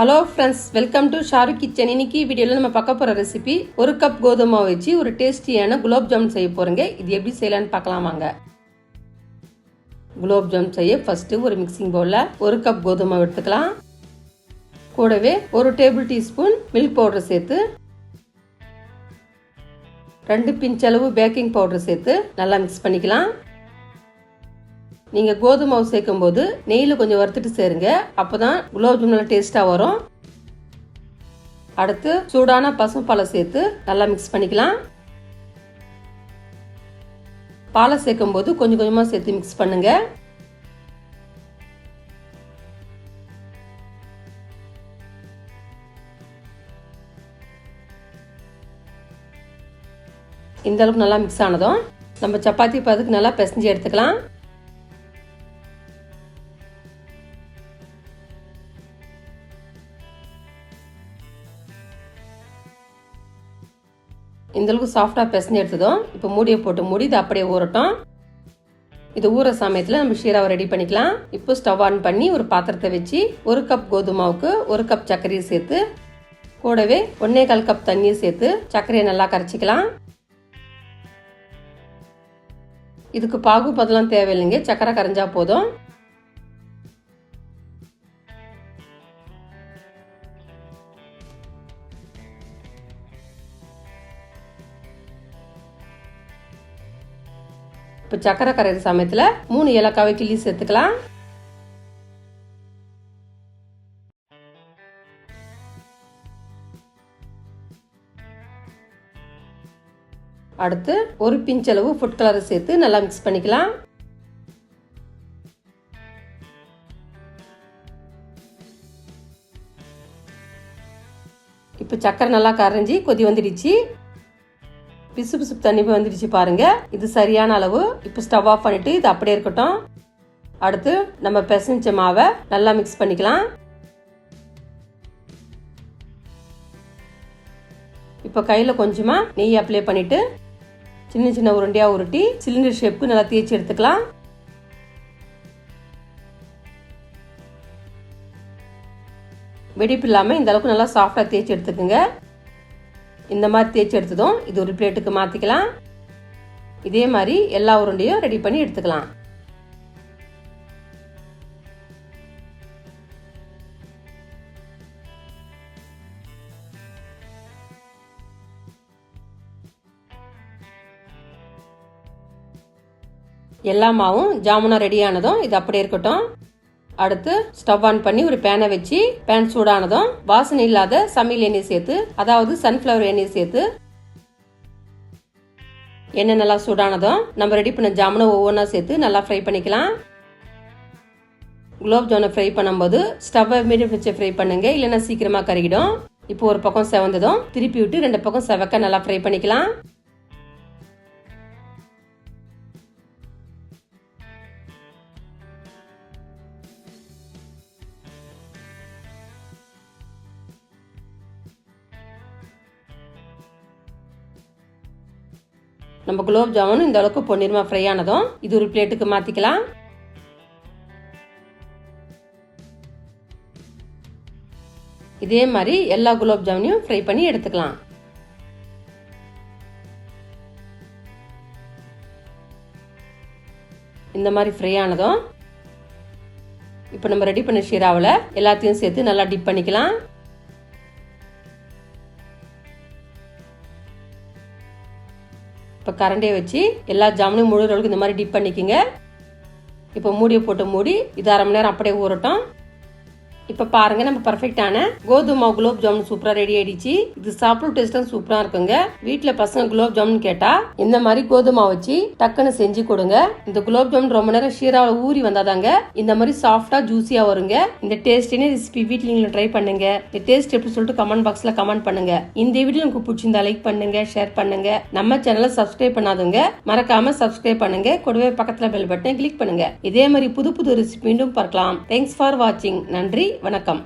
Hello friends welcome to Shahrukh kitchen இன்னைக்கு வீடியோவில் நம்ம பார்க்க போகிற ரெசிபி ஒரு கப் கோதுமை மாவு வச்சு ஒரு டேஸ்டியான குலோப் ஜாமுன் செய்ய போகிறேங்க இது எப்படி செய்யலான்னு பார்க்கலாம் வாங்க. குலோப் ஜாம் செய்ய ஃபஸ்ட்டு ஒரு மிக்சிங் பவுலில் ஒரு கப் கோதுமை மாவு எடுத்துக்கலாம். கூடவே ஒரு டேபிள் டீஸ்பூன் மில்க் பவுடர் சேர்த்து ரெண்டு பிஞ்ச் அளவு பேக்கிங் பவுடர் சேர்த்து நல்லா மிக்ஸ் பண்ணிக்கலாம். நீங்கள் கோதுமை மாவு சேர்க்கும் போது நெய்யில் கொஞ்சம் வறுத்துட்டு சேருங்க. அப்போ தான் குலோப் ஜாமுன் நல்லா டேஸ்ட்டாக வரும். அடுத்து சூடான பசும்பாலை சேர்த்து நல்லா மிக்ஸ் பண்ணிக்கலாம். பாலை சேர்க்கும் போது கொஞ்சம் கொஞ்சமாக சேர்த்து மிக்ஸ் பண்ணுங்க. இந்த அளவுக்கு நல்லா மிக்ஸ் ஆனதும் நம்ம சப்பாத்தி பதுக்கு நல்லா பிசைஞ்சு எடுத்துக்கலாம். இந்தளவுக்கு சாஃப்டாக பிசைஞ்சு எடுத்ததும் இப்போ மூடியை போட்டு மூடி இது அப்படியே ஊறட்டும். இது ஊற சமயத்தில் நம்ம ஷீராவை ரெடி பண்ணிக்கலாம். இப்போ ஸ்டவ் ஆன் பண்ணி ஒரு பாத்திரத்தை வச்சு ஒரு கப் கோதுமாவுக்கு ஒரு கப் சர்க்கரையை சேர்த்து கூடவே ஒன்னே கால் கப் தண்ணியை சேர்த்து சர்க்கரையை நல்லா கரைச்சிக்கலாம். இதுக்கு பாகு பதெல்லாம் தேவையில்லைங்க. சக்கரை கரைஞ்சா போதும். இப்போ சக்கரை கரையிற சமயத்தில் மூணு ஏலக்காவை கிள்ளி சேர்த்துக்கலாம். அடுத்து ஒரு பிஞ்ச் அளவு ஃபுட் கலரை சேர்த்து நல்லா மிக்ஸ் பண்ணிக்கலாம். இப்போ சக்கரை நல்லா கரைஞ்சி கொதி வந்துடுச்சு. பிசு பிசு தண்ணி போய் வந்துடுச்சு பாருங்க. இது சரியான அளவு. இப்போ ஸ்டவ் ஆஃப் பண்ணிட்டு இது அப்படியே இருக்கட்டும். அடுத்து நம்ம பிசைஞ்ச மாவை நல்லா மிக்ஸ் பண்ணிக்கலாம். இப்போ கையில் கொஞ்சமாக நெய் அப்ளை பண்ணிட்டு சின்ன சின்ன உருண்டையாக உருட்டி சிலிண்டர் ஷேப்புக்கு நல்லா தேய்ச்சி எடுத்துக்கலாம். வெடிப்பு இல்லாமல் இந்த அளவுக்கு நல்லா சாஃப்டாக தேய்ச்சி எடுத்துக்கோங்க. இந்த மாதிரி தேய்ச்சி எடுத்ததும் இது ஒரு பிளேட்டுக்கு மாற்றிக்கலாம் இதே மாதிரி எல்லா உருண்டையும் ரெடி பண்ணி எடுத்துக்கலாம். எல்லா மாவும் ஜாமுனா ரெடியானதும் இது அப்படியே இருக்கட்டும். அடுத்து ஸ்டவ் ஆன் பண்ணி ஒரு பேனை வச்சு பேன் சூடானதும் வாசனை இல்லாத சமையல் எண்ணெய் சேர்த்து அதாவது சன்ஃப்ளவர் எண்ணெய் சேர்த்து எண்ணெய் நல்லா சூடானதும் நம்ம ரெடி பண்ண ஜாமுனை ஒவ்வொன்றா சேர்த்து நல்லா ஃப்ரை பண்ணிக்கலாம். குலோப் ஜாமுனை ஃப்ரை பண்ணும்போது ஸ்டவ்வை மீடியம் வச்சு ஃப்ரை பண்ணுங்க இல்லைன்னா சீக்கிரமாக கருகிடும். இப்போ ஒரு பக்கம் செவந்ததும் திருப்பி விட்டு ரெண்டு பக்கம் செவக்க நல்லா ஃப்ரை பண்ணிக்கலாம். நம்ம குலோப் ஜாமுன் இந்த அளவுக்கு பொன்னிறமா ஃப்ரை ஆனதும் இது ஒரு பிளேட்டுக்கு மாற்றிக்கலாம் இதே மாதிரி எல்லா குலோப் ஜாமுனையும் ஃப்ரை பண்ணி எடுத்துக்கலாம். இந்த மாதிரி ஃப்ரை ஆனதும் இப்போ நம்ம ரெடி பண்ண ஷீராவில் எல்லாத்தையும் சேர்த்து நல்லா டிப் பண்ணிக்கலாம். இப்போ கரண்டியை வச்சு எல்லா ஜாமுனையும் முழுகிற அளவுக்கு இந்த மாதிரி டிப் பண்ணிக்கோங்க. இப்போ மூடியை போட்டு மூடி இது அரை மணி நேரம் அப்படியே ஊறட்டும். இப்போ பாருங்க நம்ம பர்ஃபெக்டான கோதுமை குலோப் ஜாமுன் சூப்பரா ரெடி ஆயிடுச்சு. இது சாப்பிடும் டேஸ்டும் சூப்பரா இருக்குங்க. வீட்டுல பசங்க குலோப் ஜாமுன் கேட்டா இந்த மாதிரி கோதுமை வச்சு டக்குன்னு செஞ்சு கொடுங்க. இந்த குலோப் ஜாமுன் ரொம்ப நேரம் ஷீரா ஊறி வந்தாதாங்க இந்த மாதிரி சாஃப்டா ஜூஸியா வருங்க. இந்த டேஸ்டினே ரெசிபி வீட்டில் நீங்க ட்ரை பண்ணுங்க. இந்த டேஸ்ட் எப்படி சொல்லிட்டு கமெண்ட் பாக்ஸ்ல கமெண்ட் பண்ணுங்க. இந்த வீடியோ உங்களுக்கு பிடிச்சிருந்தா லைக் பண்ணுங்க ஷேர் பண்ணுங்க. நம்ம சேனலை சப்ஸ்கிரைப் பண்ணாதுங்க மறக்காம சப்ஸ்கிரைப் பண்ணுங்க. கூடவே பக்கத்துல பெல் பட்டனை கிளிக் பண்ணுங்க. இதே மாதிரி புது புது ரெசிபி மீண்டும் பார்க்கலாம். தேங்க்ஸ் ஃபார் வாட்சிங் நன்றி. வணக்கம்.